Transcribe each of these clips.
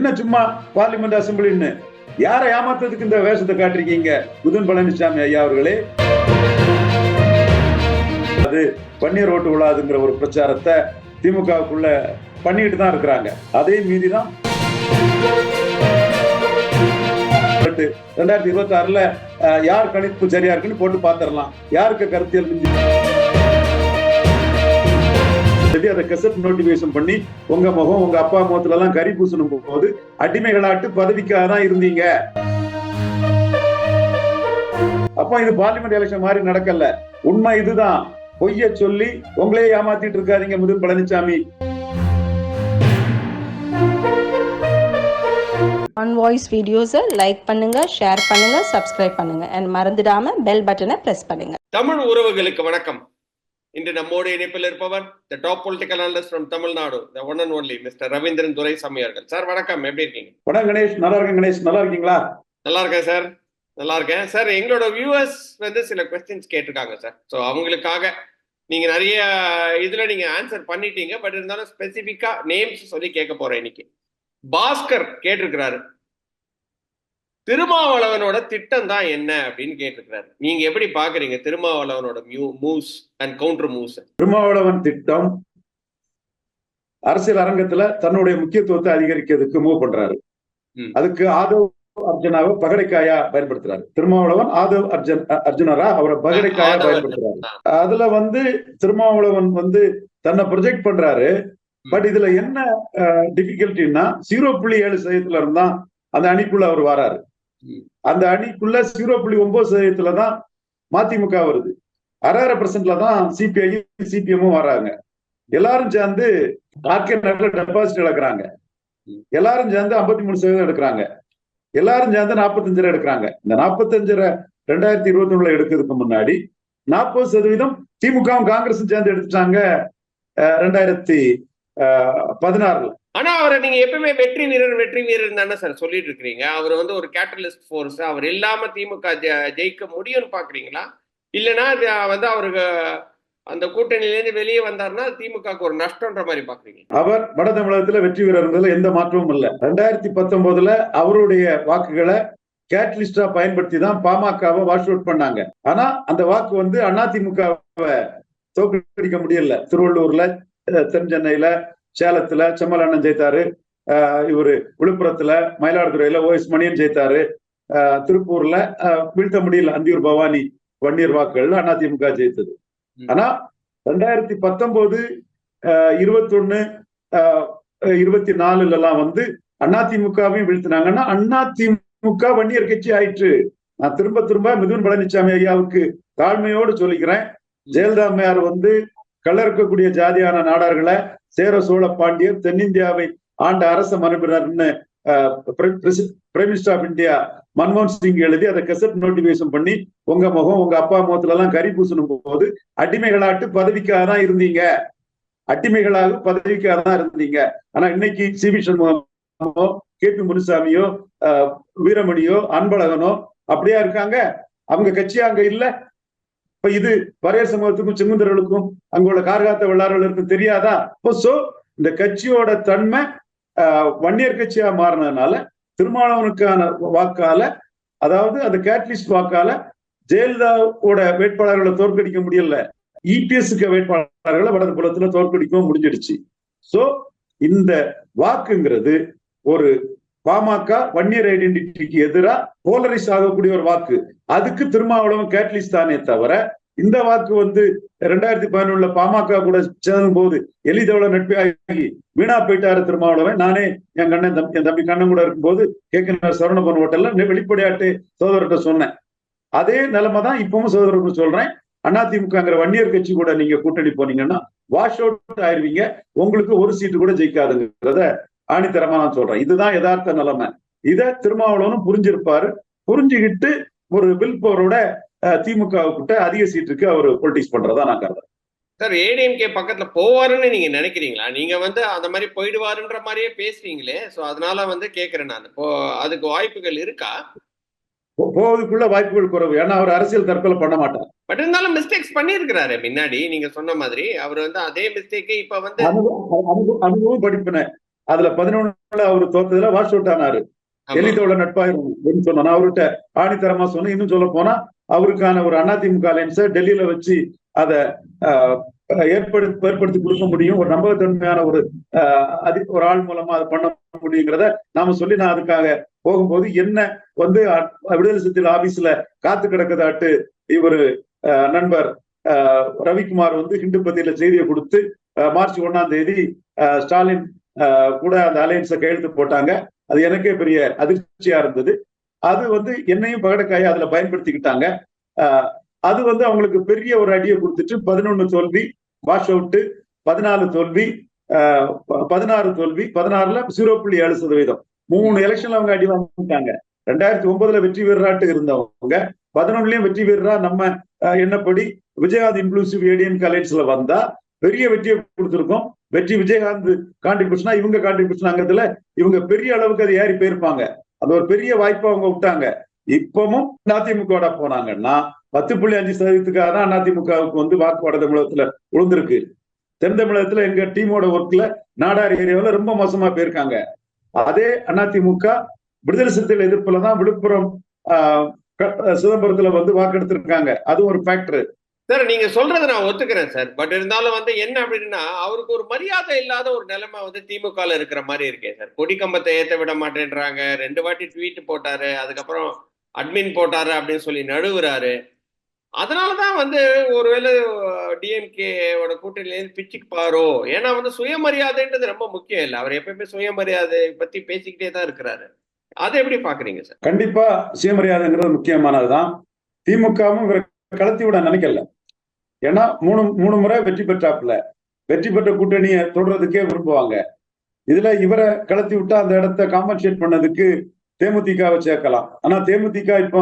என்ன சும்மா பார்லிமெண்ட் அசம்பிளின்னு? யாரை ஏமாத்துறதுக்கு இந்த வேஷத்தை காட்டிருக்கீங்க? புதன் பழனிசாமி ஐயா அவர்களே. அது பன்னீர் ஓட்டு விழாதுங்கிற ஒரு பிரச்சாரத்தை திமுகவுக்குள்ள பண்ணிட்டு தான் இருக்கிறாங்க. அதே மீறி தான் ரெண்டாயிரத்தி இருபத்தி ஆறுல யார் கணிப்பு சரியா இருக்குன்னு போட்டு பாத்திரலாம் யாருக்கு கருத்தியல் மிஞ்சி சரி, அதை கெசட் நோட்டிபிகேஷன் பண்ணி உங்க முகம் உங்க அப்பா முகத்துல எல்லாம் கறி பூசணும் போது அடிமைகளாட்டு பதவிக்காக தான் இருந்தீங்க. அப்ப இது பார்லிமெண்ட் எலெக்ஷன் மாதிரி நடக்கல. உண்மை இதுதான். பொய்ய சொல்லி உங்களே ஏமாத்திட்டு இருக்காதீங்க முதல் பழனிசாமி ஆன் வாய்ஸ் வீடியோஸை லைக் பண்ணுங்க ஷேர் பண்ணுங்க சப்ஸ்கிரைப் பண்ணுங்க. அண்ட் மறந்துடாம பெல் பட்டனை பிரஸ் பண்ணுங்க. தமிழ் உறவுகளுக்கு வணக்கம். இன்று நம்மோடு இணைப்பில் இருப்பவர் the top political analyst from Tamil Nadu the one and only mister Ravindran Duraisamy அவர்கள். சார் வணக்கம். எப்படி இருக்கீங்க? வணக்கம் கணேஷ். நல்லா இருக்கேன் கணேஷ். நல்லா இருக்கீங்களா? நல்லா இருக்கேன் சார் நல்லா இருக்கேன். சார் எங்களோட வியூவர்ஸ் வந்து சில கொஸ்டின்ஸ் கேட்டிருக்காங்க சார் ஸோ அவங்களுக்காக நீங்க நிறைய இதுல நீங்க ஆன்சர் பண்ணிட்டீங்க. பட் இருந்தாலும் ஸ்பெசிஃபிக்கா நேம்ஸ் சொல்லி கேட்க போறேன் இன்னைக்கு. பாஸ்கர் கேட்டிருக்கிறாரு. திருமாவளவனோட திட்டம் தான் என்ன அப்படின்னு கேட்டிருக்கிறாரு. நீங்க எப்படி பாக்குறீங்க திருமாவளவனோட mu moves and counter moves Thirumavalavan திட்டம் அரசியல் அரங்கத்துல தன்னுடைய முக்கியத்துவத்தை அதிகரிக்கிறதுக்கு மூவ் பண்றாரு. அதுக்கு ஆதவ் அர்ஜுனாவை பகடைக்காயா பயன்படுத்துறாரு. திருமாவளவன் ஆதவ் அர்ஜுன் அர்ஜுனரா அவரை பகடைக்காயா பயன்படுத்துறாரு. அதுல வந்து திருமாவளவன் வந்து தன்னை ப்ரொஜெக்ட் பண்றாரு. பட் இதுல என்ன டிஃபிகல்ட்டின்னா ஜீரோ புள்ளி ஏழு சதவீதத்துல இருந்தா அந்த அணிக்குள்ள அவர் வராரு. அந்த அணிக்குள்ள ஜீரோ புள்ளி ஒன்பது சதவீதத்துல தான் மதிமுக வருது. அரை பர்சன்ட்ல தான் சிபிஐ சிபிஎம்மும் வராங்க. எல்லாரும் சேர்ந்து ஆர்கே நகர்ல டெபாசிட் இழக்கிறாங்க. எல்லாரும் சேர்ந்து ஐம்பத்தி மூணு சதவீதம் எடுக்கிறாங்க. எல்லாரும் சேர்ந்து நாற்பத்தஞ்சரை எடுக்கிறாங்க. இந்த நாற்பத்தஞ்சரை ரெண்டாயிரத்தி இருபத்தி ஒண்ணுல எடுக்கிறதுக்கு முன்னாடி நாற்பது சதவீதம் திமுகவும் காங்கிரஸும் சேர்ந்து எடுத்துட்டாங்க அஹ், ரெண்டாயிரத்தி பதினாறுல. ஆனா அவரை நீங்க எப்பவுமே வெற்றி வீரர் வெற்றி வீரர் தானே சார் சொல்லிட்டு இருக்கிறீங்க அவர் வந்து ஒரு கேட்டலிஸ்ட் ஃபோர்ஸ் அவர் இல்லாம திமுக ஜெயிக்க முடியும்னு பாக்குறீங்களா? இல்லைன்னா வந்து அவருக்கு அந்த கூட்டணியிலேருந்து வெளியே வந்தாருன்னா திமுகவுக்கு ஒரு நஷ்டம்ன்ற மாதிரி பாக்குறீங்க. அவர் வட தமிழகத்துல வெற்றி வீரர் இருந்ததுல எந்த மாற்றமும் இல்லை. ரெண்டாயிரத்தி பத்தொன்பதுல அவருடைய வாக்குகளை கேட்டலிஸ்டா பயன்படுத்தி தான் பாமகவை வாஷ் அவுட் பண்ணாங்க. ஆனா அந்த வாக்கு வந்து அதிமுகவை தோக்கடிக்க முடியல. திருவள்ளூர்ல தென் சென்னையில சேலத்துல செம்மல் அண்ணன் ஜெயித்தாரு. இவரு விழுப்புரத்துல மயிலாடுதுறையில ஓஎஸ் மணியன் ஜெயித்தாரு. அஹ், திருப்பூர்ல அஹ், வீழ்த்த முடியல அந்தியூர் பவானி வன்னியர் வாக்குகள் அதிமுக ஜெயித்தது. ஆனா ரெண்டாயிரத்தி பத்தொன்பது இருபத்தி ஒண்ணு இருபத்தி நாலுல எல்லாம் வந்து அதிமுகவையும் வீழ்த்தினாங்கன்னா அதிமுக வன்னியர் கட்சி ஆயிற்று. நான் திரும்ப திரும்ப மிதுன் பழனிசாமி ஐயாவுக்கு தாழ்மையோடு சொல்லிக்கிறேன். ஜெயலலிதா அம்மையார் வந்து கலர்க்கக்கூடிய ஜாதியான நாடார்களை சேர சோழ பாண்டியர் தென்னிந்தியாவை ஆண்ட அரச மரபினர்னு பிரைம் மினிஸ்டர் ஆஃப் இந்தியா மன்மோகன் சிங் எழுதி அதை கெசட் நோட்டிபிகேஷன் பண்ணி உங்க முகம் உங்க அப்பா முகத்துல எல்லாம் கறி பூசணும் போது அடிமைகளாட்டு பதவிக்காக தான் இருந்தீங்க. அடிமைகளாக பதவிக்காக தான் இருந்தீங்க. ஆனா இன்னைக்கு சி வி சண்முகமோ கே பி முனுசாமியோ ஆஹ், வீரமணியோ அன்பழகனோ அப்படியா இருக்காங்க? அவங்க கட்சி அங்க இல்ல. இப்ப இது வரையர் சமூகத்துக்கும் செங்குந்தர்களுக்கும் அங்குள்ள கார்காத்த வெள்ளாளர்களுக்கும் தெரியாதா? இப்போ சோ இந்த கட்சியோட தன்மை வன்னியர் கட்சியா மாறினதுனால திருமாவளவனுக்கான வாக்கால அதாவது அந்த கேட்லிஸ்ட் வாக்கால ஜெயலலிதாவோட வேட்பாளர்களை தோற்கடிக்க முடியல. இபிஎஸ்க்கு வேட்பாளர்களை வடதுபுலத்துல தோற்கடிக்கவும் முடிஞ்சிடுச்சு. சோ இந்த வாக்குங்கிறது ஒரு பாமக வன்னியர் ஐடென்டிட்டிக்கு எதிரா போலரைஸ் ஆகக்கூடிய ஒரு வாக்கு. அதுக்கு திருமாவளவன் கேட்லிஸ்ட் தானே தவிர இந்த வாக்கு வந்து ரெண்டாயிரத்தி பதினொன்னுல பாமக கூட சேர்ந்த போது எளிதவள நட்பாகி வீணா போயிட்டாரு திருமாவளவன். நானே என் கண்ணன் தம்பி என் தம்பி கண்ணன் கூட இருக்கும்போது கேட்கிற சரவணபன் ஹோட்டல்ல வெளிப்படையாட்டு சோதரர்கிட்ட சொன்னேன். அதே நிலைமை தான் இப்பவும் சோதரருக்கு சொல்றேன். அதிமுகங்கிற வன்னியர் கட்சி கூட நீங்க கூட்டணி போனீங்கன்னா வாஷ் அவுட் ஆயிருவீங்க. உங்களுக்கு ஒரு சீட்டு கூட ஜெயிக்காதுங்கிறத ஆணித்தரமா நான் சொல்றேன். இதுதான் யதார்த்த நிலைமை. இத திருமாவளவனும் புரிஞ்சிருப்பாரு. புரிஞ்சுக்கிட்டு ஒரு வில் பவரோட திமுக கிட்ட அதிக சீட்டுக்கு அவர் பொலிட்டிக்ஸ் பண்றதா நான் கருதுறேன். சார் ஏடிஎம்கே பக்கத்துல போவாருன்னு நீங்க நினைக்கிறீங்களா? நீங்க வந்து அந்த மாதிரி போயிடுவாருன்ற மாதிரியே பேசுறீங்களே. சோ அதனால வந்து கேக்குறேன் நான். இப்போ அதுக்கு வாய்ப்புகள் இருக்கா? போவதுக்குள்ள வாய்ப்புகள் குறைவு. ஏன்னா அவர் அரசியல் தற்கொலை பண்ண மாட்டார். பட் இருந்தாலும் மிஸ்டேக்ஸ் பண்ணியிருக்கிறாரு முன்னாடி நீங்க சொன்ன மாதிரி. அவர் வந்து அதே மிஸ்டேக்கை இப்ப வந்து அனுபவம் படிப்பின. அதுல பதினொன்னுல அவர் தோத்ததுல வாஷ் அவுட் ஆனாரு. எலிதோட நட்பாயிரும் சொன்னோம் நான் அவர்கிட்ட ஆணித்தரமா சொன்னேன். இன்னும் சொல்ல போனா அவருக்கான ஒரு அதிமுக அலைன்ஸை டெல்லியில வச்சு அதை ஏற்படுத்தி ஏற்படுத்தி கொடுக்க முடியும். ஒரு நம்பகத்தன்மையான ஒரு அதி ஒரு ஆள் மூலமா அதை பண்ண முடியுங்கிறத நாம சொல்லி நான் அதுக்காக போகும்போது என்ன வந்து விடுதலை சிறுத்தைகள் ஆபீஸ்ல காத்து கிடக்கதாட்டு இவரு நண்பர் ரவிக்குமார் வந்து ஹிந்து பத்தியில செய்தியை கொடுத்து மார்ச் ஒண்ணாம் தேதி ஸ்டாலின் கூட அந்த அலையன்ஸை கையெழுத்து போட்டாங்க. அது எனக்கே பெரிய அதிர்ச்சியா இருந்தது. அது வந்து என்னையும் பகடக்காய அதுல பயன்படுத்திக்கிட்டாங்க. அது வந்து அவங்களுக்கு பெரிய ஒரு அடியை கொடுத்துட்டு பதினொன்னு தோல்வி வாஷ் அவுட்டு பதினாலு தோல்வி ஆஹ், ப- பதினாறு தோல்வி பதினாறுல ஜீரோ புள்ளி ஏழு சதவீதம். மூணு எலெக்ஷன்ல அவங்க அடி வாங்கிட்டாங்க. ரெண்டாயிரத்தி ஒன்பதுல வெற்றி வீரராட்டு இருந்தவங்க. பதினொன்னுலயும் வெற்றி வீரரா நம்ம என்னப்படி எண்ணப்படி விஜயகாந்த் இன்க்ளூசிவ் ஏடிஎம் கலைன்ஸ்ல வந்தா பெரிய வெற்றியை கொடுத்துருக்கோம். வெற்றி விஜயகாந்த் கான்ட்ரிபியூஷனா இவங்க கான்ட்ரிபியூஷனாங்கிறதுல இவங்க பெரிய அளவுக்கு அது ஏறி போயிருப்பாங்க. அது ஒரு பெரிய வாய்ப்பை அவங்க விட்டாங்க. இப்பவும் அதிமுக போனாங்கன்னா பத்து புள்ளி அஞ்சு சதவீதத்துக்காக தான் அதிமுகவுக்கு வந்து வாக்கு வட தமிழகத்துல விழுந்திருக்கு. தென் தமிழகத்துல எங்க டீமோட ஒர்க்ல நாடார் ஏரியாவில் ரொம்ப மோசமா போயிருக்காங்க. அதே அதிமுக விடுதலை சிறுத்தைகள் எதிர்ப்புல தான் விழுப்புரம் ஆஹ், சிதம்பரத்துல வந்து வாக்கெடுத்திருக்காங்க. அது ஒரு ஃபேக்டர் சார் நீங்க சொல்றதை நான் ஒத்துக்கிறேன் சார். பட் இருந்தாலும் வந்து என்ன அப்படின்னா அவருக்கு ஒரு மரியாதை இல்லாத ஒரு நிலைமை வந்து திமுகல இருக்கிற மாதிரி இருக்கே சார். கொடி கம்பத்தை ஏத்த விட மாட்டேன்றாங்க. ரெண்டு வாட்டி ட்வீட் போட்டாரு. அதுக்கப்புறம் அட்மின் போட்டாரு அப்படின்னு சொல்லி நழுவுறாரு. அதனாலதான் வந்து ஒருவேளை டிஎம்கேவோட கூட்டணியிலேருந்து பிச்சுக்கு பாரோ ஏன்னா வந்து சுயமரியாதைன்றது ரொம்ப முக்கியம் இல்லை. அவர் எப்பயுமே சுயமரியாதை பத்தி பேசிக்கிட்டே தான் இருக்கிறாரு. அதை எப்படி பாக்குறீங்க சார்? கண்டிப்பா சுயமரியாதைங்கிறது முக்கியமானதுதான். திமுகவும் இவரை கலத்தி விட நினைக்கல. ஏன்னா மூணு மூணு முறை வெற்றி பெற்றாப்புல. வெற்றி பெற்ற கூட்டணியை தொடர்றதுக்கே விரும்புவாங்க இதுல இவரை கலத்தி விட்டா அந்த இடத்த காம்பன்சேட் பண்ணதுக்கு தேமுதிகவை சேர்க்கலாம். ஆனா தேமுதிக இப்போ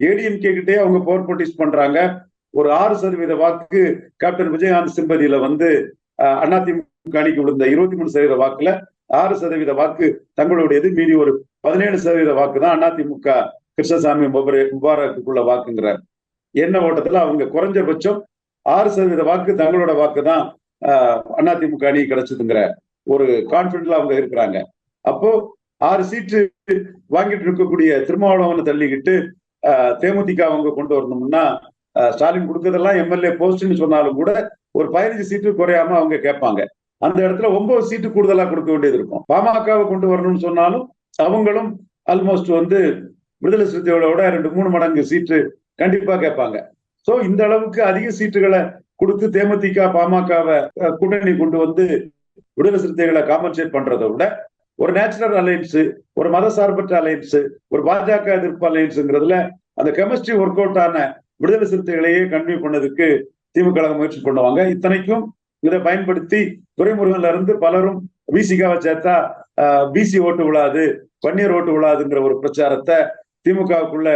ஏடிஎம்கே கிட்டே அவங்க பவர் போட்டிஸ் பண்றாங்க. ஒரு ஆறு சதவீத வாக்கு கேப்டன் விஜயகாந்த் சிம்பதியில வந்து அதிமுக அணிக்கு விழுந்த இருபத்தி மூணு சதவீத வாக்குல ஆறு சதவீத வாக்கு தங்களுடையது. மீறி ஒரு பதினேழு சதவீத வாக்கு தான் அதிமுக கிருஷ்ணசாமி முபாரக்குள்ள வாக்குங்கிறார். என்ன ஓட்டத்துல அவங்க குறைஞ்சபட்சம் ஆறு சதவீத வாக்கு தங்களோட வாக்கு தான் அதிமுக அணி கிடைச்சதுங்கிற ஒரு கான்பிடன்ட்ல அவங்க இருக்கிறாங்க. அப்போ ஆறு சீட்டு வாங்கிட்டு இருக்கக்கூடிய திருமாவளவனை தள்ளிக்கிட்டு தேமுதிக அவங்க கொண்டு வரணும்னா ஸ்டாலின் கொடுக்கறதெல்லாம் எம்எல்ஏ போஸ்ட்னு சொன்னாலும் கூட ஒரு பதினஞ்சு சீட்டு குறையாம அவங்க கேட்பாங்க. அந்த இடத்துல ஒன்பது சீட்டு கூடுதலா கொடுக்க வேண்டியது இருக்கும். பாமகவை கொண்டு வரணும்னு சொன்னாலும் அவங்களும் ஆல்மோஸ்ட் வந்து விடுதலை சிறுத்தைகளோட ரெண்டு மூணு மடங்கு சீட்டு கண்டிப்பா கேட்பாங்க. சோ இந்த அளவுக்கு அதிக சீட்டுகளை கொடுத்து தேமுதிக பாமகவை கூட்டணி கொண்டு வந்து விடுதலை சிறுத்தைகளை காம்பன்சேட் பண்றதை விட ஒரு நேச்சுரல் அலையன்ஸ் ஒரு மத சார்பற்ற அலையன்ஸ் ஒரு பாஜக எதிர்ப்பு அலையன்ஸ்ங்கிறதுல அந்த கெமிஸ்ட்ரி ஒர்க் அவுட் ஆன விடுதலை சிறுத்தைகளையே கன்வியூ பண்ணதுக்கு திமுக முயற்சி பண்ணுவாங்க. இத்தனைக்கும் இதை பயன்படுத்தி துறைமுருகன்ல இருந்து பலரும் பிசிகாவை சேர்த்தா பிசி ஓட்டு விழாது பன்னீர் ஓட்டு விழாதுங்கிற ஒரு பிரச்சாரத்தை திமுகவுக்குள்ள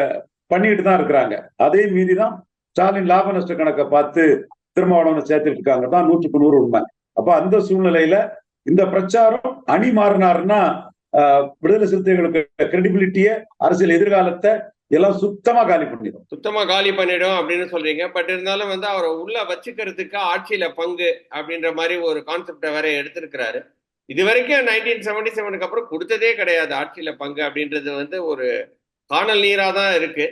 பண்ணிட்டு தான் இருக்கிறாங்க. அதே மீறி தான் ஸ்டாலின் லாப நஷ்ட கணக்கை பார்த்து திருமாவளவன் சேர்த்துட்டு இருக்காங்க தான் நூற்றுக்கு நூறு உண்மை. அப்ப அந்த சூழ்நிலையில இந்த பிரச்சாரம் அணி மாறினாருன்னா ஆஹ், விடுதலை சிறுத்தைகளுக்கு கிரெடிபிலிட்டிய அரசியல் எதிர்காலத்தை எல்லாம் சுத்தமா காலி பண்ணிடும். சுத்தமா காலி பண்ணிடும் அப்படின்னு சொல்றீங்க. பட் இருந்தாலும் வந்து அவரை உள்ள வச்சுக்கிறதுக்கு ஆட்சியில பங்கு அப்படின்ற மாதிரி ஒரு கான்செப்டை வேற எடுத்திருக்கிறாரு. இது வரைக்கும் நைன்டீன் செவன்டி செவனுக்கு அப்புறம் கொடுத்ததே கிடையாது ஆட்சியில பங்கு அப்படின்றது வந்து ஒரு காணல் நீரா தான் இருக்கு.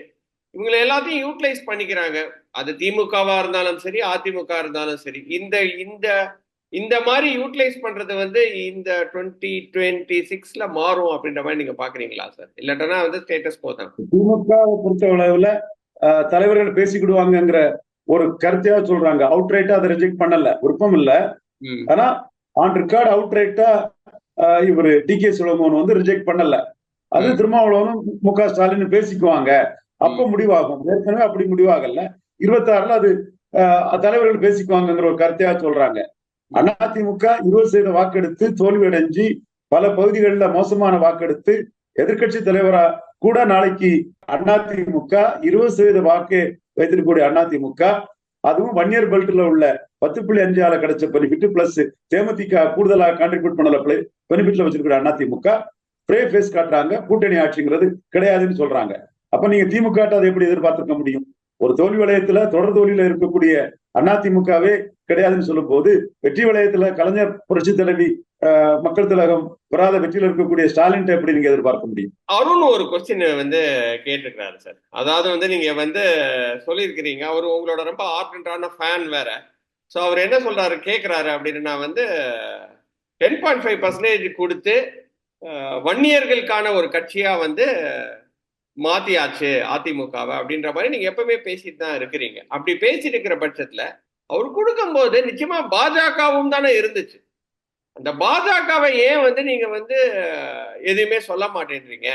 இவங்களை எல்லாத்தையும் யூட்டிலைஸ் பண்ணிக்கிறாங்க. அது திமுகவா இருந்தாலும் சரி அதிமுக இருந்தாலும் சரி. இந்த இந்த இந்த மாதிரி யூட்டிலைஸ் பண்றது வந்து இந்த டுவெண்ட்டி டுவெண்ட்டி சிக்ஸ்ல மாறும் அப்படின்ற மாதிரி நீங்க பாக்குறீங்களா சார் இல்லாட்டனா வந்து ஸ்டேட்டஸ் போதான் திமுகவை பொறுத்த அளவுல தலைவர்கள் பேசிக்கிடுவாங்கங்கிற ஒரு கருத்தையா சொல்றாங்க. அவுட் ரைட்டா அதை ரிஜெக்ட் பண்ணல. விருப்பம் இல்ல. ஆனா ஆன் ரெக்கார்ட் அவுட் ரைட்டா இவர் டி கே சுலமோன் வந்து ரிஜெக்ட் பண்ணல. அது. திருமாவளவனும் மு க ஸ்டாலின் பேசிக்குவாங்க. அப்ப முடிவாகும். ஏற்கனவே அப்படி முடிவாகல. இருபத்தாறுல அது ஆஹ், தலைவர்கள் பேசிக்குவாங்கங்கிற ஒரு கருத்தையா சொல்றாங்க. அதிமுக இருபது சதவீத வாக்கெடுத்து தோல்வி அடைஞ்சு பல பகுதிகளில் மோசமான வாக்கெடுத்து எதிர்க்கட்சி தலைவரா கூட நாளைக்கு அதிமுக இருபது சதவீத வாக்கு வைத்திருக்கக்கூடிய அதிமுக அதுவும் வன்னியர் பெல்ட்ல உள்ள பத்து புள்ளி அஞ்சால கிடைச்ச பெனிஃபிட் பிளஸ் தேமுதிக கூடுதலா கான்ட்ரிபியூட் பண்ணல பெனிஃபிட்ல வச்சிருக்கிற அதிமுக பிரே ஃபேஸ் காட்டுறாங்க. கூட்டணி ஆட்சிங்கிறது கிடையாதுன்னு சொல்றாங்க. அப்ப நீங்க திமுக அதை எப்படி எதிர்பார்த்திருக்க முடியும்? ஒரு தோல்வி வளையத்துல தொடர் தோல்வியில இருக்கக்கூடிய அதிமுகவே கிடையாதுன்னு சொல்லும் போது வெற்றி வளையத்துல கலைஞர் புரட்சி தலைவி மக்கள் திலகம் பெறாத வெற்றியில் இருக்கக்கூடிய ஸ்டாலின் எப்படி நீங்க எதிர்பார்க்க முடியும்? அருண் ஒரு கொஸ்டின் வந்து கேட்டிருக்கிறாரு சார். அதாவது வந்து நீங்க வந்து சொல்லியிருக்கிறீங்க. அவர் உங்களோட ரொம்ப ஆர்டன்டான ஃபேன் வேற. ஸோ அவர் என்ன சொல்றாரு கேட்குறாரு அப்படின்னு நான் வந்து டென் பாயிண்ட் ஃபைவ் பர்சன்டேஜ் கொடுத்து வன்னியர்களுக்கான ஒரு கட்சியா வந்து மாத்தியாச்சு அதிமுகவை அப்படின்ற மாதிரி நீங்க எப்பவுமே பேசிட்டு தான் இருக்கிறீங்க. அப்படி பேசிட்டு இருக்கிற பட்சத்துல அவர் கொடுக்கும்போது நிச்சயமா பாஜகவும் தானே இருந்துச்சு. அந்த பாஜகவை ஏன் வந்து நீங்க வந்து எதுவுமே சொல்ல மாட்டேன்றீங்க?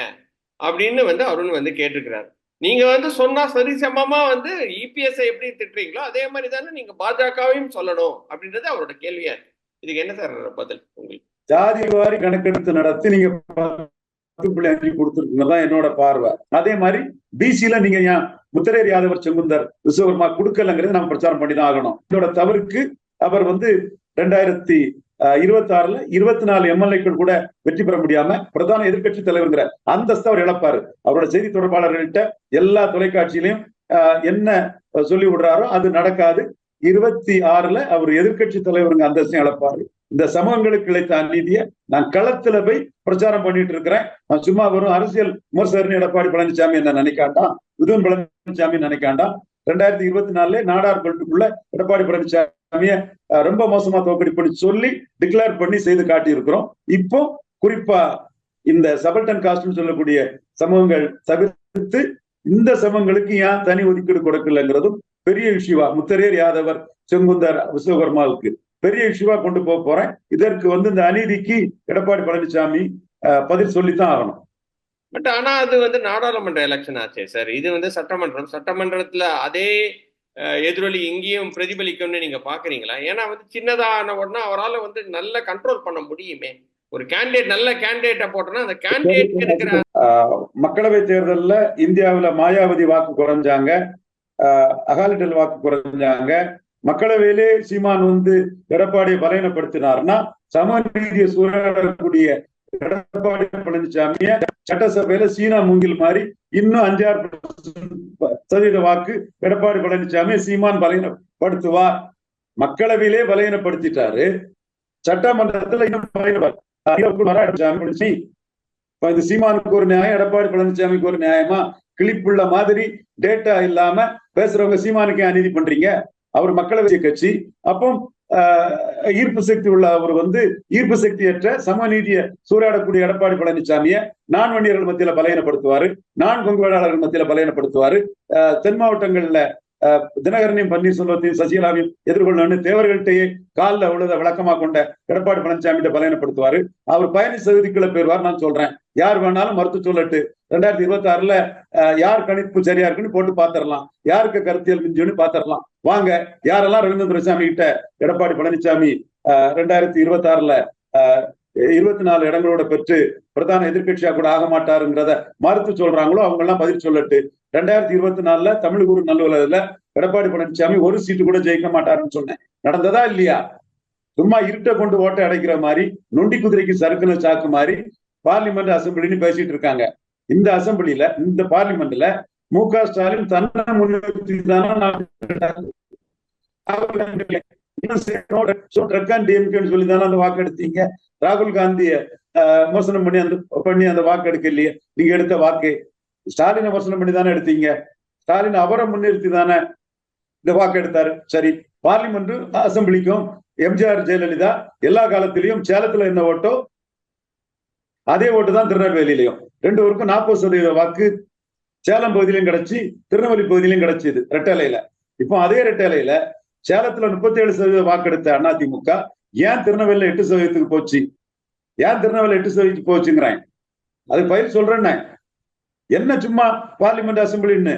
அப்படின்னு வந்து அருண் வந்து கேட்டிருக்கிறாரு. நீங்க வந்து சொன்னா சரிசமமா வந்து இபிஎஸ் எப்படி திட்டுறீங்களோ அதே மாதிரி தானே நீங்க பாஜகவையும் சொல்லணும் அப்படின்றது அவரோட கேள்வியா இருக்கு. இதுக்கு என்ன சார் பதில் உங்களுக்கு? ஜாதி வாரி கணக்கெடுத்து நடத்தி நீங்க புள்ளி அஞ்சு கொடுத்துருக்கீங்கதான் என்னோட பார்வை. அதே மாதிரி பிசில நீங்க ஏன் முத்தரேர் யாதவர் செங்குந்தர் விஸ்வகர்மா கொடுக்கலங்கிறது நம்ம பிரச்சாரம் பண்ணி தான் ஆகணும். இதோட தவறுக்கு அவர் வந்து ரெண்டாயிரத்தி இருபத்தி ஆறுல இருபத்தி நாலு எம்எல்ஏக்கள் கூட வெற்றி பெற முடியாம பிரதான எதிர்க்கட்சி தலைவர்ங்கிற அந்தஸ்து அவர் இழப்பாரு. அவரோட செய்தி தொடர்பாளர்கள்ட்ட எல்லா தொலைக்காட்சியிலையும் ஆஹ், என்ன சொல்லி விடுறாரோ அது நடக்காது. இருபத்தி ஆறுல அவர் எதிர்க்கட்சி தலைவருங்க அந்தஸ்தையும் இழப்பாரு. இந்த சமூகங்களுக்கு கிடைத்த அநீதியை நான் களத்துல போய் பிரச்சாரம் பண்ணிட்டு இருக்கிறேன். நான் சும்மா வரும் அரசியல் விமர்சகர்னு எடப்பாடி பழனிசாமி என்ன நினைக்காண்டாம் உதயன் பழனிசாமி நினைக்காண்டாம் ரெண்டாயிரத்தி இருபத்தி நாலுல நாடார் பல்ட்டுக்குள்ள எடப்பாடி பழனிசாமிய ரொம்ப மோசமா தோக்கடிப்படி சொல்லி டிக்ளேர் பண்ணி செய்து காட்டியிருக்கிறோம். இப்போ குறிப்பா இந்த சபல்டன் காஸ்ட்னு சொல்லக்கூடிய சமூகங்கள் தவிர்த்து இந்த சமூகங்களுக்கு ஏன் தனி ஒதுக்கீடு கொடுக்கலங்கிறதும் பெரிய விஷயமா முத்தரேர் யாதவர் செங்குந்தர் விஸ்வகர்மாவுக்கு. பெரிய இஷ்யூவா கொண்டு போக போறேன். இதற்கு வந்து இந்த அநீதிக்கு எடப்பாடி பழனிசாமி பதில் சொல்லித்தான் ஆகணும். பட் ஆனா அது வந்து நாடாளுமன்ற எலெக்ஷன் ஆச்சே சார் இது வந்து சட்டமன்றம். சட்டமன்றத்துல அதே எதிரொலி இங்கேயும் பிரதிபலிக்கும்னு நீங்க பாக்குறீங்களா? ஏன்னா வந்து சின்னதான உடனே அவரால் வந்து நல்ல கண்ட்ரோல் பண்ண முடியுமே. ஒரு கேண்டிடேட் நல்ல கேண்டிடேட்டை போட்டோம்னா அந்த கேண்டிடேட் இருக்கிற மக்களவை தேர்தல்ல இந்தியாவுல மாயாவதி வாக்கு குறைஞ்சாங்க. அகாலிடல் வாக்கு குறைஞ்சாங்க. மக்களவையிலே சீமான் வந்து எடப்பாடியை பலவீனப்படுத்தினார்னா சமநீதியை சூழக்கூடிய எடப்பாடி பழனிசாமிய சட்டசபையில சீனா மூங்கில் மாதிரி இன்னும் அஞ்சாறு சதவீத வாக்கு எடப்பாடி பழனிசாமி சீமான் பலவீனப்படுத்துவார். மக்களவையிலே பலவீனப்படுத்திட்டாரு. சட்டமன்றத்துல இன்னும் இந்த சீமானுக்கு ஒரு நியாயம் எடப்பாடி பழனிசாமிக்கு ஒரு நியாயமா? கிளிப்புள்ள மாதிரி டேட்டா இல்லாம பேசுறவங்க சீமானுக்கு அநீதி பண்றீங்க. அவர் மக்களவை கட்சி. அப்போ ஆஹ், ஈர்ப்பு சக்தி உள்ள அவர் வந்து ஈர்ப்பு சக்தியற்ற சமநீதியை சூறையாடக்கூடிய எடப்பாடி பழனிசாமியை நான் வன்னியர்கள் மத்தியில பலையனப்படுத்துவாரு நான் கொங்கு வேளாளர்கள் மத்தியில பலையனப்படுத்துவாரு தென் மாவட்டங்கள்ல தினகரனையும் பன்னீர்செல்வத்தையும் சசிகலாவையும் எதிர்கொள்ளணும்னு தேவர்கள்ட்டையே காலில் உழுத விளக்கமா கொண்ட எடப்பாடி பழனிசாமிகிட்ட பலனப்படுத்துவாரு. அவர் பயணி சகுதிக்குள்ள போயிருவார் நான் சொல்றேன். யார் வேணாலும் மறுத்து சொல்லட்டு. ரெண்டாயிரத்தி இருபத்தி ஆறுல யார் கணிப்பு சரியா இருக்குன்னு போட்டு பாத்திரலாம். யாருக்கு கருத்தியல் மிஞ்சுன்னு பாத்திரலாம். வாங்க யாரெல்லாம் ரவீந்திர துரைசாமி கிட்ட எடப்பாடி பழனிசாமி அஹ், ரெண்டாயிரத்தி இருபத்தி ஆறுல இருபத்தி நாலு இடங்களோட பெற்று பிரதான எதிர்க்கட்சியா கூட ஆக மாட்டாருங்கிறத மறுத்து சொல்றாங்களோ அவங்க எல்லாம் பதில் சொல்லட்டு. ரெண்டாயிரத்தி இருபத்தி நாலுல குரு நல்லுலகத்துல எடப்பாடி பழனிசாமி ஒரு சீட்டு கூட ஜெயிக்க மாட்டாருன்னு சொன்னேன். நடந்ததா இல்லையா? சும்மா இருட்டை கொண்டு ஓட்டை அடைக்கிற மாதிரி நொண்டி குதிரைக்கு சறுக்குன சாக்கு மாதிரி பார்லிமெண்ட் அசம்பிளின்னு பேசிட்டு இருக்காங்க. இந்த அசம்பிளில இந்த பார்லிமெண்ட்ல மு க ஸ்டாலின் தன்னை முன்னிறுத்தி தானே சொல்லி தானே அந்த வாக்கு எடுத்தீங்க. ராகுல் காந்திய விமர்சனம் பண்ணி அந்த பண்ணி அந்த வாக்கு எடுக்க இல்லையே நீங்க எடுத்த வாக்கு ஸ்டாலினை விமர்சனம் பண்ணி தானே எடுத்தீங்க? ஸ்டாலின் அவரை முன்னிறுத்தி தானே இந்த வாக்கு எடுத்தாரு? சரி பார்லிமெண்ட் அசம்பிளிக்கும் எம்ஜிஆர் ஜெயலலிதா எல்லா காலத்திலையும் சேலத்துல என்ன ஓட்டோ அதே ஓட்டு தான் திருநெல்வேலியிலையும். ரெண்டு ஊருக்கும் நாற்பது சதவீத வாக்கு சேலம் பகுதியிலும் கிடைச்சி திருநெல்வேலி பகுதியிலும் கிடைச்சிது ரெட்டலையில இப்போ அதே ரெட்டலையில சேலத்துல முப்பத்தி ஏழு சதவீத வாக்கு எடுத்த அதிமுக ஏன் திருநெல்வேலியில எட்டு சதவீதத்துக்கு போச்சு? ஏன் திருநெல்வேலி எட்டு சதவீதத்துக்கு போச்சுங்கிறேன் அது பயிர் சொல்றேன்னு என்ன சும்மா பார்லிமெண்ட் அசம்பிளின்னு?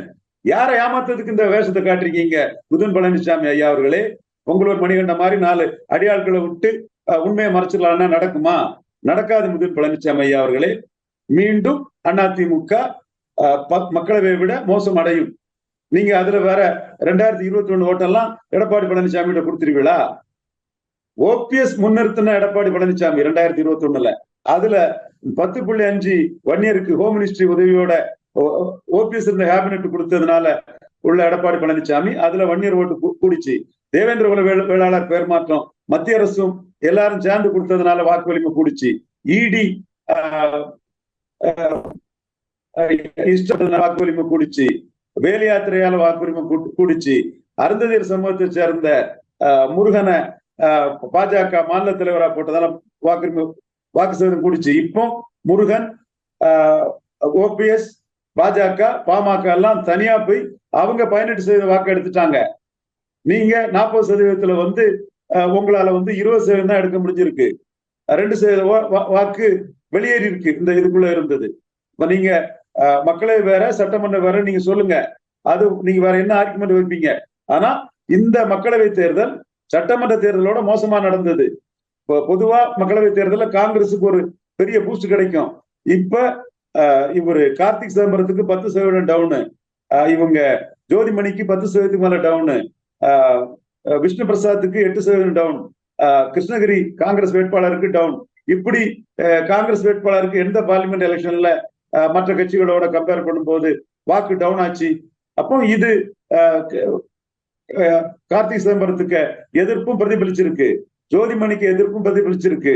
யாரை ஏமாத்ததுக்கு இந்த வேஷத்தை காட்டிருக்கீங்க? புதன் பழனிசாமி ஐயா அவர்களே பொங்கலூர் மணிகண்ட மாதிரி நாலு அடியாட்களை விட்டு உண்மையை மறைச்சிடலாம்னா நடக்குமா? நடக்காது முதல் பழனிசாமி ஐயா அவர்களே. மீண்டும் அதிமுக மக்களவை விட மோசம் அடையும். நீங்க அதுல வேற ரெண்டாயிரத்தி இருபத்தி ஒண்ணு ஓட்டெல்லாம் எடப்பாடி பழனிசாமி கிட்ட கொடுத்துருவீங்களா? ஓபிஎஸ் முன்னிறுத்தின எடப்பாடி பழனிசாமி ரெண்டாயிரத்தி இருபத்தி ஒண்ணுல அதுல பத்து புள்ளி அஞ்சு வன்னியருக்கு ஹோம் மினிஸ்ட்ரி உதவியோட ஓபிஎஸ் இருந்த கேபினெட் கொடுத்ததுனால உள்ள எடப்பாடி பழனிசாமி அதுல வன்னியர் ஓட்டு கூடிச்சு. தேவேந்திர குல வேளாளர் பெயர் மாற்றம் மத்திய அரசும் எல்லாரும் சேர்ந்து கொடுத்ததுனால வாக்கு வலிமை கூடிச்சு. இடி வாக்கு வலிமை கூடிச்சு. வேலை யாத்திரையால வாக்கு வலிமை கூடிச்சு. அருந்ததியர் சமூகத்தை சேர்ந்த ஆஹ், முருகனை ஆஹ், பாஜக மாநில தலைவரா போட்டதால வாக்குரிமை வாக்கு சதவீதம் கூடிச்சு. இப்போ முருகன் ஓபிஎஸ் பாஜக பாமக எல்லாம் தனியா போய் அவங்க பதினெட்டு சதவீத வாக்கு எடுத்துட்டாங்க. நீங்க நாற்பது சதவீதத்துல வந்து உங்களால வந்து இருபது சதவீதம் தான் எடுக்க முடிஞ்சிருக்கு. ரெண்டு சதவீத வா- வாக்கு வெளியேறி இருக்கு இந்த இதுக்குள்ள இருந்தது. இப்ப நீங்க அஹ், மக்களவை வேற சட்டமன்றம் வேற நீங்க சொல்லுங்க. அது நீங்க வேற என்ன ஆர்குமெண்ட் வைப்பீங்க? ஆனா இந்த மக்களவை தேர்தல் சட்டமன்ற தேர்தலோட மோசமா நடந்தது. பொதுவா மக்களவை தேர்தலில் காங்கிரஸுக்கு ஒரு பெரிய பூஸ்ட் கிடைக்கும். இப்ப இவர் இவரு கார்த்திக் சிதம்பரத்துக்கு பத்து சதவீதம் டவுனு. இவங்க ஜோதிமணிக்கு பத்து சதவீதத்துக்கு மேல டவுனு. விஷ்ணு பிரசாத்துக்கு எட்டு சதவீதம் டவுன். கிருஷ்ணகிரி காங்கிரஸ் வேட்பாளருக்கு டவுன். இப்படி காங்கிரஸ் வேட்பாளருக்கு எந்த பார்லிமெண்ட் எலெக்ஷன்ல மற்ற கட்சிகளோட கம்பேர் பண்ணும்போது வாக்கு டவுன் ஆச்சு. அப்போ இது கார்த்திக் சிதம்பரத்துக்கு எதிர்ப்பும் பிரதிபலிச்சிருக்கு. ஜோதிமணிக்கு எதிர்ப்பும் பிரதிபலிச்சிருக்கு.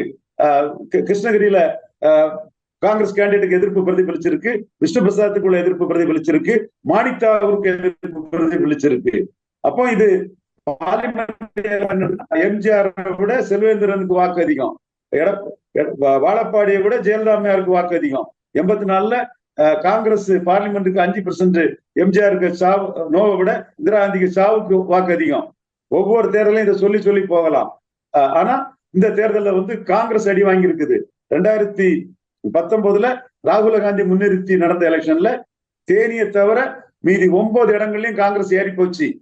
கிருஷ்ணகிரியில காங்கிரஸ் கேண்டிடேட்டுக்கு எதிர்ப்பு பிரதிபலிச்சிருக்கு. விஷ்ணு பிரசாத்துக்குள்ள எதிர்ப்பு பிரதிபலிச்சிருக்கு. மாணிக்தாவுக்கு எதிர்ப்பு பிரதிபலிச்சிருக்கு. அப்போ இது எம்ஜிஆர் விட செல்வேந்திரனுக்கு வாக்கு அதிகம். வாழப்பாடியை விட ஜெயலலிதாமையாருக்கு வாக்கு அதிகம். எண்பத்தி நாலுல அஹ், காங்கிரஸ் பார்லிமெண்ட்டுக்கு அஞ்சு பெர்சன்ட் எம்ஜிஆருக்கு சாவு நோவை விட இந்திரா காந்திக்கு சாவுக்கு வாக்கு அதிகம். ஒவ்வொரு தேர்தலையும் இதை சொல்லி சொல்லி போகலாம். ஆனா இந்த தேர்தல்ல வந்து காங்கிரஸ் அடி வாங்கியிருக்குது. ரெண்டாயிரத்தி பத்தொன்பதுல ராகுல காந்தி முன்னிறுத்தி நடந்த எலெக்ஷன்ல தேனியை தவிர மீதி ஒன்பது இடங்கள்லயும் காங்கிரஸ் ஏறி போச்சு.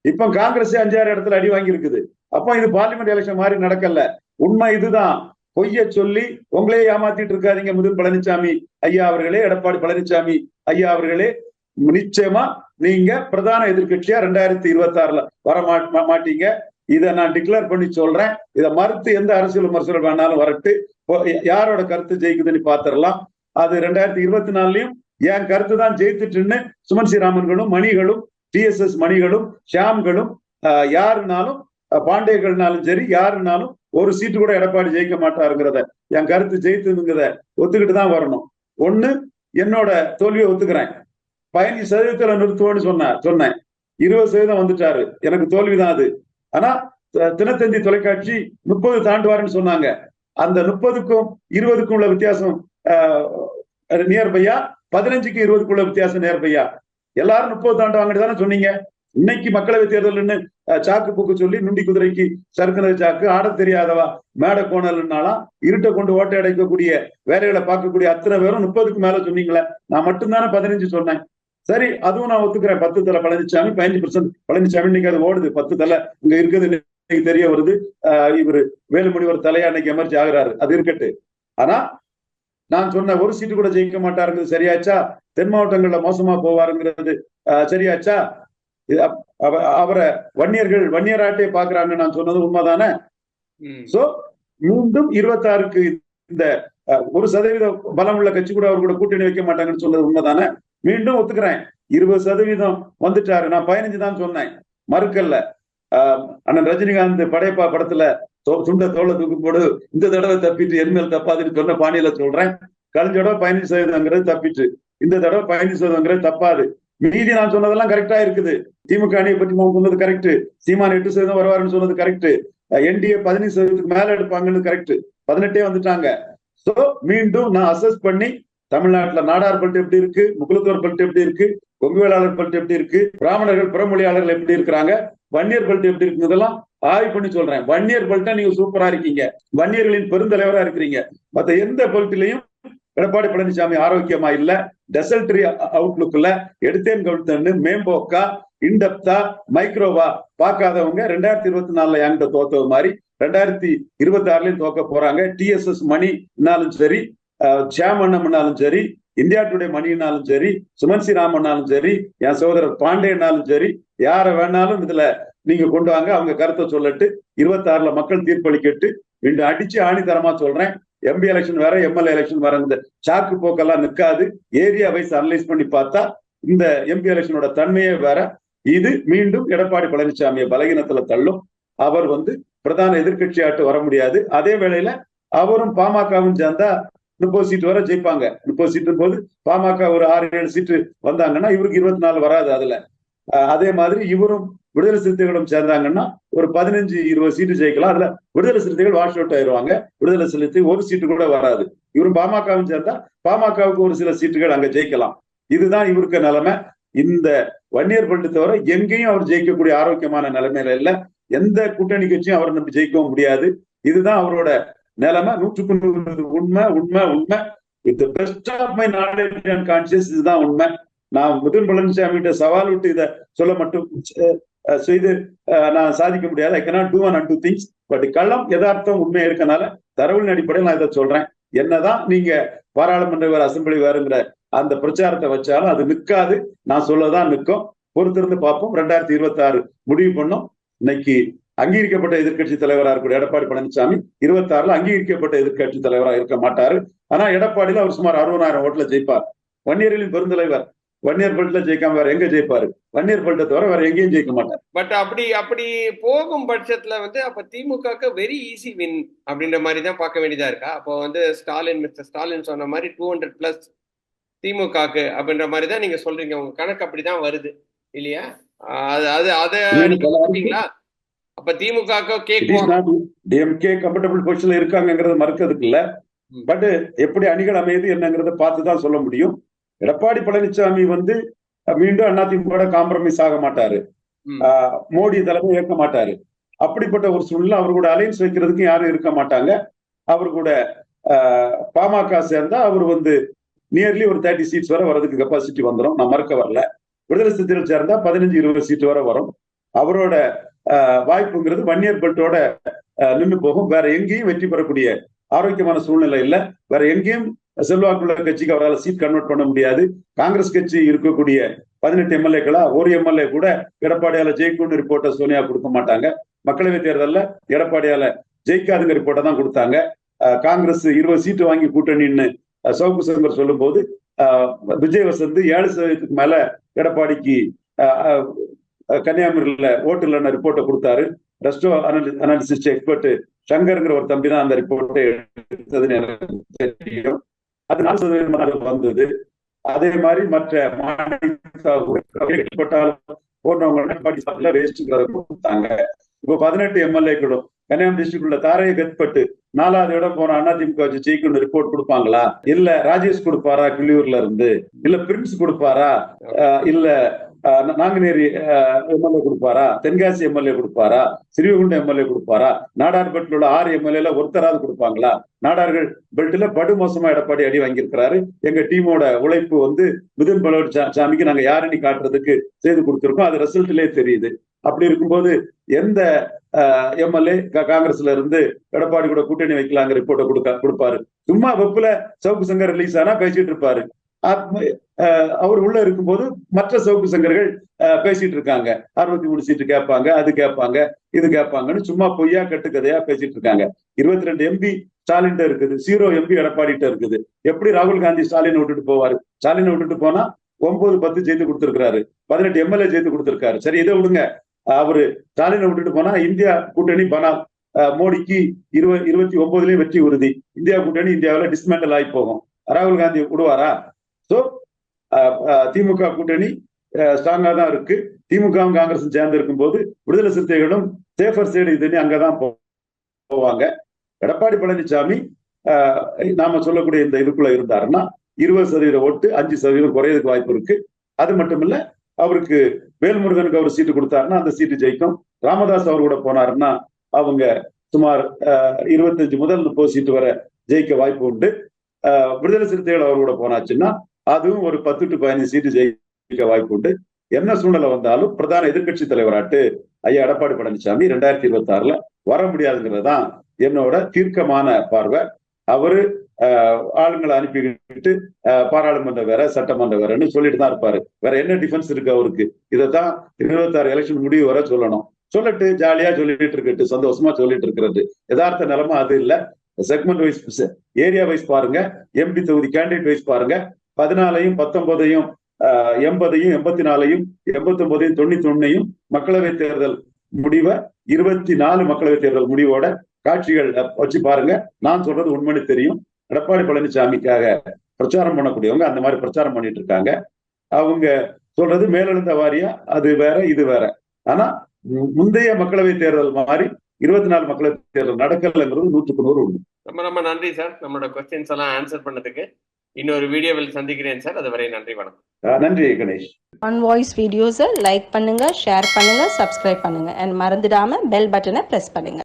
இப்ப காங்கிரஸ் அஞ்சாறு இடத்துல அடி வாங்கியிருக்குது. அப்போ இது பார்லிமெண்ட் எலெக்ஷன் மாதிரி நடக்கல. உண்மை இதுதான். பொய்ய சொல்லி உங்களே ஏமாத்திட்டு இருக்காதீங்க முதல் பழனிசாமி ஐயா அவர்களே எடப்பாடி பழனிசாமி ஐயா அவர்களே. நிச்சயமா நீங்க பிரதான எதிர்க்கட்சியா ரெண்டாயிரத்தி இருபத்தி ஆறுல வர மா- மாட்டீங்க. இதை நான் டிக்ளேர் பண்ணி சொல்றேன். இதை மறுத்து எந்த அரசியல் விமர்சனம் வேணாலும் வரட்டு. யாரோட கருத்து ஜெயிக்குதுன்னு பாத்திரலாம். அது ரெண்டாயிரத்தி இருபத்தி நாலுலயும் என் கருத்து தான் ஜெயித்துட்டுன்னு சுமன் ஸ்ரீராமன்களும் மணிகளும் டிஎஸ்எஸ் மணிகளும் ஷியாம்களும் ஆஹ், யாருனாலும் பாண்டியர்கள்னாலும் சரி யாருனாலும் ஒரு சீட்டு கூட எடப்பாடி ஜெயிக்க மாட்டாருங்கிறத என் கருத்து ஜெயித்துங்கிறத ஒத்துக்கிட்டு தான் வரணும். ஒண்ணு என்னோட தோல்வியை ஒத்துக்கிறேன். பதினஞ்சு சதவீதத்துல நிறுத்துவோன்னு சொன்னேன் சொன்னேன். இருபது சதவீதம் வந்துட்டாரு. எனக்கு தோல்விதான் அது. ஆனா த- தினத்தந்தி தொலைக்காட்சி முப்பது தாண்டுவாருன்னு சொன்னாங்க. அந்த முப்பதுக்கும் இருபதுக்கும் உள்ள வித்தியாசம் நியர்பையா பதினஞ்சுக்கு இருபதுக்குள்ள வித்தியாசம் நியர்பையா எல்லாரும் முப்பது தாண்டுவாங்கன்னு தானே சொன்னீங்க. இன்னைக்கு மக்களவை தேர்தல்னு சாக்கு பூக்கு சொல்லி நுண்டி குதிரைக்கு சறுக்குனது சாக்கு ஆடத் தெரியாதவா மேடை கோணல்னாலாம் இருட்டை கொண்டு ஓட்டை அடைக்கக்கூடிய வேலைகளை பார்க்கக்கூடிய அத்தனை பேரும் முப்பதுக்கு மேல சொன்னீங்களே. நான் மட்டும்தானே பதினஞ்சு சொன்னேன். சரி அதுவும் நான் ஒத்துக்கிறேன். பத்து தலை பழனிசாமி பதினஞ்சு பர்சன்ட் பழனிசாமி இன்னைக்கு அது ஓடுது. பத்து தலை இங்க இருக்குது. இன்னைக்கு தெரிய வருது. இவரு வேலுமணி ஒரு தலையா இன்னைக்கு எமர்ஜி ஆகுறாரு. அது இருக்கட்டு. ஆனா நான் சொன்ன ஒரு சீட்டு கூட ஜெயிக்க மாட்டாருங்கிறது சரியாச்சா? தென் மாவட்டங்கள்ல மோசமா போவாருங்கிறது சரியாச்சா? அவரை வன்னியர்கள் வன்னியராட்டே பாக்குறாங்க நான் சொன்னது உண்மைதானே. சோ மீண்டும் இருபத்தாறுக்கு இந்த ஒரு சதவீத பலம் உள்ள கட்சி கூட அவர் கூட கூட்டணி வைக்க மாட்டாங்கன்னு சொன்னது உண்மைதானே? மீண்டும் ஒத்துக்கிறேன். இருபது சதவீதம் வந்துட்டாரு. நான் பதினஞ்சு தான் சொன்னேன். மறுக்கல்ல. ஆஹ், அண்ணன் ரஜினிகாந்த் படையப்பா படத்துல தோ- துண்ட தோலை தூக்கி போடு இந்த தடவை தப்பிட்டு என்மேல் தப்பாதுன்னு சொன்ன பாணியில சொல்றேன். கழிஞ்ச தடவை பதினஞ்சு சதவீதங்கிறது தப்பிட்டு இந்த தடவை பதினஞ்சு சதவீதங்கிறது தப்பாது. மீதி நான் சொன்னதெல்லாம் கரெக்டா இருக்குது. திமுக அணியை பற்றி நான் சொன்னது கரெக்ட் சீமான் எட்டு சதவீதம் வருவாருன்னு சொன்னது கரெக்ட் என்டிஏ பதினஞ்சு சதவீதத்துக்கு மேல எடுப்பாங்கன்னு கரெக்ட் பதினெட்டே வந்துட்டாங்க. சோ மீண்டும் நான் அசஸ் பண்ணி தமிழ்நாட்டுல நாடார் பல்ட் எப்படி இருக்கு? முகுலத்தோர் பல்ட் எப்படி இருக்கு? கொங்கு வேளாளர் பல்ட் எப்படி இருக்கு? பிராமணர்கள் புறமொழியாளர்கள் எப்படி இருக்கிறாங்க? வன்னியர் பல்ட் எப்படி இருக்கு? இதெல்லாம் ஆய்வு பண்ணி சொல்றேன். வன்னியர் பல்ட்டா நீங்க சூப்பரா இருக்கீங்க. வன்னியர்களின் பெருந்தலைவரா இருக்கிறீங்க. மத்த எந்த பல்ட்டிலையும் எடப்பாடி பழனிசாமி ஆரோக்கியமா இல்ல. டெசல்டரி அவுட்லுக்குள்ள எடுத்தேன் கவுத்தன்னு மேம்போக்கா இன்டெப்தா மைக்ரோவா பார்க்காதவங்க ரெண்டாயிரத்தி இருபத்தி நாலுல என்கிட்ட தோத்தது மாதிரி ரெண்டாயிரத்தி இருபத்தி ஆறுலயும் தோக்க போறாங்க. டிஎஸ்எஸ் மணினாலும் சரி சேமண்ணம்னாலும் சரி இந்தியா டுடே மணினாலும் சரி சுமன் ஸ்ரீராமன்னாலும் சரி என் சகோதரர் பாண்டேனாலும் சரி யாரை வேணாலும் இதுல நீங்க கொண்டு வாங்க. அவங்க கருத்தை சொல்லட்டு. இருபத்தாறுல மக்கள் தீர்ப்பளிக்கட்டு மீண்டும் அடிச்சு ஆணித்தரமா சொல்றேன். எம்பி எலெக்ஷன் வேற எம்எல்ஏ எலெக்ஷன் வேற. இந்த சாக்கு போக்கெல்லாம் நிற்காது ஏரியா வைஸ் அனலைஸ் பண்ணி பார்த்தா இந்த எம்பி எலெக்ஷனோட தன்மையே வேற. இது மீண்டும் எடப்பாடி பழனிசாமியை பலகீனத்துல தள்ளும். அவர் வந்து பிரதான எதிர்கட்சியாட்டு வர முடியாது. அதே வேளையில அவரும் பாமகவும் சேர்ந்தா முப்பது சீட்டு வரை ஜெயிப்பாங்க. முப்பது சீட்டு போது பாமக ஒரு ஆறு ஏழு சீட்டு வந்தாங்கன்னா இவருக்கு இருபத்தி நாலு வராது அதுல. அதே மாதிரி இவரும் விடுதலை சிறுத்தைகளும் சேர்ந்தாங்கன்னா ஒரு பதினஞ்சு இருபது சீட்டு ஜெயிக்கலாம். அதுல விடுதலை சிறுத்தைகள் வாஷ் அவுட் ஆயிருவாங்க. விடுதலை சிறுத்தை ஒரு சீட்டு கூட வராது. இவரும் பாமகவும் சேர்ந்தா பாமகவுக்கு ஒரு சில சீட்டுகள் அங்க ஜெயிக்கலாம். இதுதான் இவருக்கு நிலைமை. இந்த வன்னியர் பண்டு தவிர எங்கேயும் அவர் ஜெயிக்கக்கூடிய ஆரோக்கியமான நிலைமையில இல்ல. எந்த கூட்டணி கட்சியும் அவர் நம்பி ஜெயிக்கவும் முடியாது. இதுதான் அவரோட நிலைமை நூற்றுக்கு நூறு உண்மை உண்மை உண்மை. With best of my knowledge and conscious இதுதான் உண்மை. நான் முதன் பழனிசாமி கிட்ட சவால் விட்டு இதை சொல்ல மட்டும் செய்து நான் சாதிக்க முடியாது. I cannot do one and two things but களம் யதார்த்தம் உண்மை இருக்கனால தரவின் அடிப்படையில் நான் இதை சொல்றேன். என்னதான் நீங்க பாராளுமன்ற வேறு அசம்பிளி வேறுங்கிற அந்த பிரச்சாரத்தை வச்சாலும் அது நிற்காது. நான் சொல்லதான் நிற்கும். பொறுத்திருந்து பார்ப்போம். ரெண்டாயிரத்தி இருபத்தி ஆறு முடிவு பண்ணோம். இன்னைக்கு அங்கீகரிக்கப்பட்ட எதிர்க்கட்சி தலைவரா இருக்கக்கூடிய எடப்பாடி பழனிசாமி இருபத்தி ஆறுல அங்கீகரிக்கப்பட்ட எதிர்க்கட்சி தலைவரா இருக்க மாட்டாரு. ஆனா எடப்பாடியில அவர் சுமார் அறுபதாயிரம் ஓட்டுல ஜெயிப்பார். வன்னியர்களின் பெருந்தலைவர் வன்னியர் பெல்ட்ல ஜெயிக்காம வேற எங்க ஜெயிப்பாரு? வன்னியர் பெல்ட்டை தவிர வேற எங்கேயும் ஜெயிக்க மாட்டார். பட் அப்படி அப்படி போகும் பட்சத்துல வந்து அப்ப திமுகக்கு வெரி ஈஸி வின் அப்படின்ற மாதிரி தான் பார்க்க வேண்டியதா இருக்கா? அப்போ வந்து ஸ்டாலின் மிஸ்டர் ஸ்டாலின் சொன்ன மாதிரி டூ ஹண்ட்ரட் பிளஸ் திமுகக்கு அப்படின்ற மாதிரி தான் நீங்க சொல்றீங்க. உங்க கணக்கு அப்படிதான் வருது. இல்லையா? அது அது அதை அப்ப கேட்கும் டிஎம்கே கம்ஃபர்டபுள் பொசிஷன்ல இருக்காங்கிறத மறுக்கிறதுக்கு இல்ல. பட் எப்படி அணிகள் அமையுது என்னங்கிறத பார்த்து தான் சொல்ல முடியும். எடப்பாடி பழனிசாமி வந்து மீண்டும் அதிமுக காம்ப்ரமைஸ் ஆக மாட்டாரு. மோடி தலைமை ஏற்க மாட்டாரு. அப்படிப்பட்ட ஒரு சூழ்நிலை அவர் கூட அலைன்ஸ் வைக்கிறதுக்கு யாரும் இருக்க மாட்டாங்க. அவர் கூட பாமக சேர்ந்தா அவர் வந்து நியர்லி ஒரு தேர்ட்டி சீட்ஸ் வரை வரதுக்கு கெப்பாசிட்டி வந்துடும் நான் மறுக்க வரல. விடுதலை சிறுத்தைகள் சேர்ந்தா பதினஞ்சு இருபது சீட் வரை வரும். அவரோட வாய்ப்புங்கிறது வன்னியர் பெல்ட்டோட நின்று போகும். வேற எங்கேயும் வெற்றி பெறக்கூடிய ஆரோக்கியமான சூழ்நிலை இல்ல. வேற எங்கேயும் செல்வாக்குள்ள கட்சிக்கு அவரால் சீட் கன்வெர்ட் பண்ண முடியாது. காங்கிரஸ் கட்சி இருக்கக்கூடிய பதினெட்டு எம்எல்ஏக்களா ஒரு எம்எல்ஏ கூட எடப்பாடியால ஜெயிக்கும்னு ரிப்போர்ட்டை சோனியா கொடுக்க மாட்டாங்க. மக்களவை தேர்தலில் எடப்பாடியால ஜெயிக்காதுங்க ரிப்போர்ட்டை தான் கொடுத்தாங்க. காங்கிரஸ் இருபது சீட்டு வாங்கி கூட்டணின்னு அஹ் சவுக்கு சங்கர் சொல்லும் போது விஜய் வசந்த் ஏழு சதவீதத்துக்கு மேல எடப்பாடிக்கு கன்னியாகுமரியில ஓட்டு ரிப்போர்ட்டை கொடுத்தாரு. ரெஸ்டோ அனாலிசிஸ்ட் எக்ஸ்பர்ட் சங்கருங்கிற ஒரு தம்பி தான் அந்த ரிப்போர்ட்டை எடுத்ததுன்னு எனக்கு தெரியும். அது நாலு சதவீதம் வந்தது. அதே மாதிரி மற்ற மாநிலப்பட்டாலும் போன்றவங்க வேஸ்ட்டுங்கிறத கொடுத்தாங்க. இப்போ பதினெட்டு எம்எல்ஏக்களும் கன்னியாகுமரி டிஸ்ட்ரிக்ட் உள்ள தாரையை கத்பட்டு நாலாவது இடம் போன அதிமுக வச்சு ஜெயிக்கணும் ரிப்போர்ட் கொடுப்பாங்களா? இல்ல ராஜேஷ் கொடுப்பாரா கிள்ளியூர்ல இருந்து? இல்ல பிரின்ஸ் கொடுப்பாரா? இல்ல நாங்குநேரி எம்எல்ஏ கொடுப்பாரா? தென்காசி எம்எல்ஏ கொடுப்பாரா? சிறுவகுண்டம் எம்எல்ஏ கொடுப்பாரா? நாடார் பெல்ட்ல உள்ள ஆறு எம்எல்ஏல ஒருத்தராவது கொடுப்பாங்களா? நாடார்கள் பெல்ட்ல படு மோசமா எடப்பாடி அடி வாங்கியிருக்கிறாரு. எங்க டீமோட உழைப்பு வந்து மிதுன் பலவர் சாமிக்கு நாங்க யாருன்னு காட்டுறதுக்கு செய்து கொடுத்திருக்கோம். அது ரிசல்ட்லயே தெரியுது. அப்படி இருக்கும்போது எந்த எம்எல்ஏ காங்கிரஸ்ல இருந்து எடப்பாடி கூட கூட்டணி வைக்கலாங்க ரிப்போர்ட்டை கொடுக்க கொடுப்பாரு. சும்மா வெப்புல சவுக்கு சங்கர் ரிலீஸ் ஆனா பேசிட்டு இருப்பாரு. அவர் உள்ள இருக்கும்போது மற்ற சவுக்கு சங்கர்கள் அஹ், பேசிட்டு இருக்காங்க. அறுபத்தி மூணு சீட்டு கேட்பாங்க அது கேட்பாங்க இது கேட்பாங்கன்னு சும்மா பொய்யா கட்டுக்கதையா பேசிட்டு இருக்காங்க. இருபத்தி ரெண்டு எம்பி ஸ்டாலின் இருக்குது ஜீரோ எம்பி எடப்பாடிட்ட இருக்குது. எப்படி ராகுல் காந்தி ஸ்டாலினை விட்டுட்டு போவாரு? ஸ்டாலினை விட்டுட்டு போனா ஒன்பது பத்து ஜெயித்து கொடுத்திருக்காரு பதினெட்டு எம்எல்ஏ ஜெயித்து கொடுத்திருக்காரு. சரி இதை விடுங்க. அவரு ஸ்டாலினை விட்டுட்டு போனா இந்தியா கூட்டணி பனா அஹ், மோடிக்கு இருபது இருபத்தி ஒன்பதுலயும் வெற்றி உறுதி. இந்தியா கூட்டணி இந்தியாவில் டிஸ்மேண்டல் ஆகி போகும். ராகுல் காந்தி விடுவாரா? ஸோ uh, uh, திமுக கூட்டணி uh, ஸ்ட்ராங்கா தான் இருக்கு. திமுகவும் காங்கிரஸும் சேர்ந்து இருக்கும்போது விடுதலை சிறுத்தைகளும் சேஃபர் சைடு இதுன்னு அங்கதான் போவாங்க. எடப்பாடி பழனிசாமி அஹ், நாம சொல்லக்கூடிய இந்த இதுக்குள்ள இருந்தாருன்னா இருபது சதவீத ஓட்டு அஞ்சு சதவீதம் குறையதுக்கு வாய்ப்பு இருக்கு. அது மட்டும் இல்ல அவருக்கு வேல்முருகனுக்கு அவர் சீட்டு கொடுத்தாருன்னா அந்த சீட்டு ஜெயிக்கும். ராமதாஸ் அவர் கூட போனாருன்னா அவங்க சுமார் அஹ், இருபத்தஞ்சு முதல் முப்பது சீட்டு வரை ஜெயிக்க வாய்ப்பு உண்டு. விடுதலை சிறுத்தைகள் அவர் கூட போனாச்சுன்னா அதுவும் ஒரு பத்து டு பதினஞ்சு சீட்டு ஜெயிக்க வாய்ப்பு உண்டு என்ன சூழ்நிலை வந்தாலும் பிரதான எதிர்க்கட்சி தலைவராட்டு ஐயா எடப்பாடி பழனிசாமி ரெண்டாயிரத்தி இருபத்தி ஆறுல வர முடியாதுங்கிறது தான் என்னோட தீர்க்கமான பார்வை. அவரு ஆஹ், ஆளுங்களை அனுப்பிக்கிட்டு ஆஹ், பாராளுமன்றம் வேற சட்டமன்றம் வேறன்னு சொல்லிட்டு தான் இருப்பாரு. வேற என்ன டிஃபென்ஸ் இருக்கு அவருக்கு? இதைத்தான் இருபத்தாறு எலெக்ஷன் முடிவு வர சொல்லணும். சொல்லட்டு ஜாலியா சொல்லிட்டு இருக்கட்டு சந்தோஷமா சொல்லிட்டு இருக்கிறது. யதார்த்த நிலமா அது இல்ல. செக்மெண்ட் வைஸ் ஏரியா வைஸ் பாருங்க. எம்பி தொகுதி கேண்டிடேட் வைஸ் பாருங்க. பதினாலையும் பத்தொன்பதையும் எண்பதையும் எண்பத்தி நாலையும் எண்பத்தி ஒன்பதையும் தொண்ணூத்தி ஒன்னையும் மக்களவை தேர்தல் முடிவை இருபத்தி நாலு மக்களவை தேர்தல் முடிவோட காட்சிகள் வச்சு பாருங்க. நான் சொல்றது உண்மைன்னு தெரியும். எடப்பாடி பழனிசாமிக்காக பிரச்சாரம் பண்ணக்கூடியவங்க அந்த மாதிரி பிரச்சாரம் பண்ணிட்டு இருக்காங்க. அவங்க சொல்றது மேலெழுந்த வாரியா அது வேற இது வேற. ஆனா முந்தைய மக்களவை தேர்தல் மாதிரி இருபத்தி நாலு மக்களவை தேர்தல் நடக்கலைங்கிறது நூற்றுக்கு நூறு உண்டு ரொம்ப ரொம்ப நன்றி சார். நம்மளோட கொஸ்டின்ஸ் எல்லாம் ஆன்சர் பண்ணதுக்கு. இன்னொரு வீடியோவில் சந்திக்கிறேன் சார். அதுவரை நன்றி வணக்கம். நன்றி கணேஷ். ஆன் வாய்ஸ் வீடியோஸை லைக் பண்ணுங்க ஷேர் பண்ணுங்க சப்ஸ்கிரைப் பண்ணுங்க. அண்ட் மறந்துடாம பெல் பட்டனை ப்ரெஸ் பண்ணுங்க.